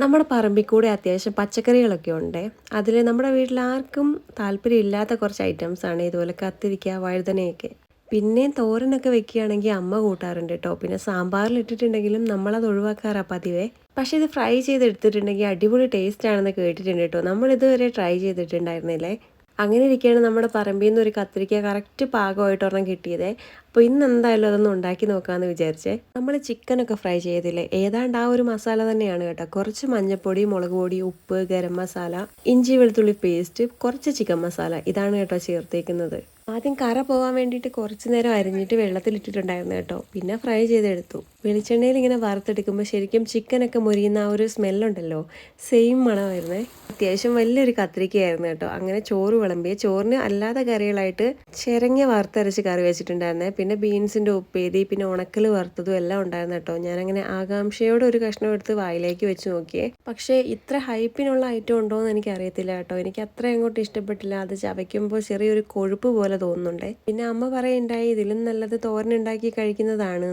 നമ്മുടെ പറമ്പിൽ കൂടെ അത്യാവശ്യം പച്ചക്കറികളൊക്കെ ഉണ്ട്. അതിൽ നമ്മുടെ വീട്ടിൽ ആർക്കും താല്പര്യമില്ലാത്ത കുറച്ച് ഐറ്റംസാണ് ഇതുപോലെ കത്തിരിക്ക വഴുതനയൊക്കെ. പിന്നെയും തോരനൊക്കെ വെക്കുകയാണെങ്കിൽ അമ്മ കൂട്ടാറുണ്ട് കേട്ടോ പിന്നെ സാമ്പാറിൽ ഇട്ടിട്ടുണ്ടെങ്കിലും നമ്മളത് ഒഴിവാക്കാറാ പതിവേ. പക്ഷെ ഇത് ഫ്രൈ ചെയ്തെടുത്തിട്ടുണ്ടെങ്കിൽ അടിപൊളി ടേസ്റ്റ് ആണെന്ന് കേട്ടിട്ടുണ്ട് കേട്ടോ നമ്മൾ ഇതുവരെ ട്രൈ ചെയ്തിട്ടുണ്ടായിരുന്നില്ലേ? അങ്ങനെ ഇരിക്കുകയാണ് നമ്മുടെ പറമ്പിൽ നിന്ന് ഒരു കത്തിരിക്ക കറക്റ്റ് പാകമായിട്ട് ഒരെണ്ണം കിട്ടിയതേ. അപ്പോൾ ഇന്ന് എന്തായാലും അതൊന്ന് ഉണ്ടാക്കി നോക്കാമെന്ന് വിചാരിച്ചേ. നമ്മൾ ചിക്കനൊക്കെ ഫ്രൈ ചെയ്തില്ലേ? ഏതാണ്ട് ആ ഒരു മസാല തന്നെയാണ് കേട്ടോ. കുറച്ച് മഞ്ഞൾപ്പൊടി മുളക് പൊടി ഉപ്പ് ഗരം മസാല ഇഞ്ചി വെളുത്തുള്ളി പേസ്റ്റ് കുറച്ച് ചിക്കൻ മസാല. ഇതാണ് കേട്ടോ ചേർത്തേക്കുന്നത്. ആദ്യം കറ പോകാൻ വേണ്ടിയിട്ട് കുറച്ച് നേരം അരിഞ്ഞിട്ട് വെള്ളത്തിലിട്ടിട്ടുണ്ടായിരുന്നു കേട്ടോ. പിന്നെ ഫ്രൈ ചെയ്തെടുത്തു. വെളിച്ചെണ്ണയിൽ ഇങ്ങനെ വറുത്തെടുക്കുമ്പോൾ ശരിക്കും ചിക്കനൊക്കെ മുരിയുന്ന ആ ഒരു സ്മെല്ലുണ്ടല്ലോ. സെയിം മണമായിരുന്നേ. അത്യാവശ്യം വലിയൊരു കത്തിരിക്കയായിരുന്നു കേട്ടോ. അങ്ങനെ ചോറ് വിളമ്പിയ. ചോറിന് അല്ലാതെ കറികളായിട്ട് ചിരങ്ങ വറുത്തരച്ച് കറി വെച്ചിട്ടുണ്ടായിരുന്നേ. പിന്നെ ബീൻസിന്റെ ഉപ്പേരി പിന്നെ ഉണക്കൽ വറുത്തതും എല്ലാം ഉണ്ടായിരുന്നു കേട്ടോ. ഞാനങ്ങനെ ആകാംക്ഷയോടെ ഒരു കഷ്ണം എടുത്ത് വായിലേക്ക് വെച്ച് നോക്കിയേ. പക്ഷേ ഇത്ര ഹൈപ്പിനുള്ള ഐറ്റം ഉണ്ടോ എന്ന് എനിക്ക് അറിയത്തില്ല കേട്ടോ. എനിക്ക് അത്ര അങ്ങോട്ട് ഇഷ്ടപ്പെട്ടില്ല. അത് ചവയ്ക്കുമ്പോൾ ചെറിയൊരു കൊഴുപ്പ് പോലെ തോന്നുന്നുണ്ടേ. പിന്നെ അമ്മ പറയുണ്ടായി ഇതിലും നല്ലത് തോരനുണ്ടാക്കി കഴിക്കുന്നതാണ്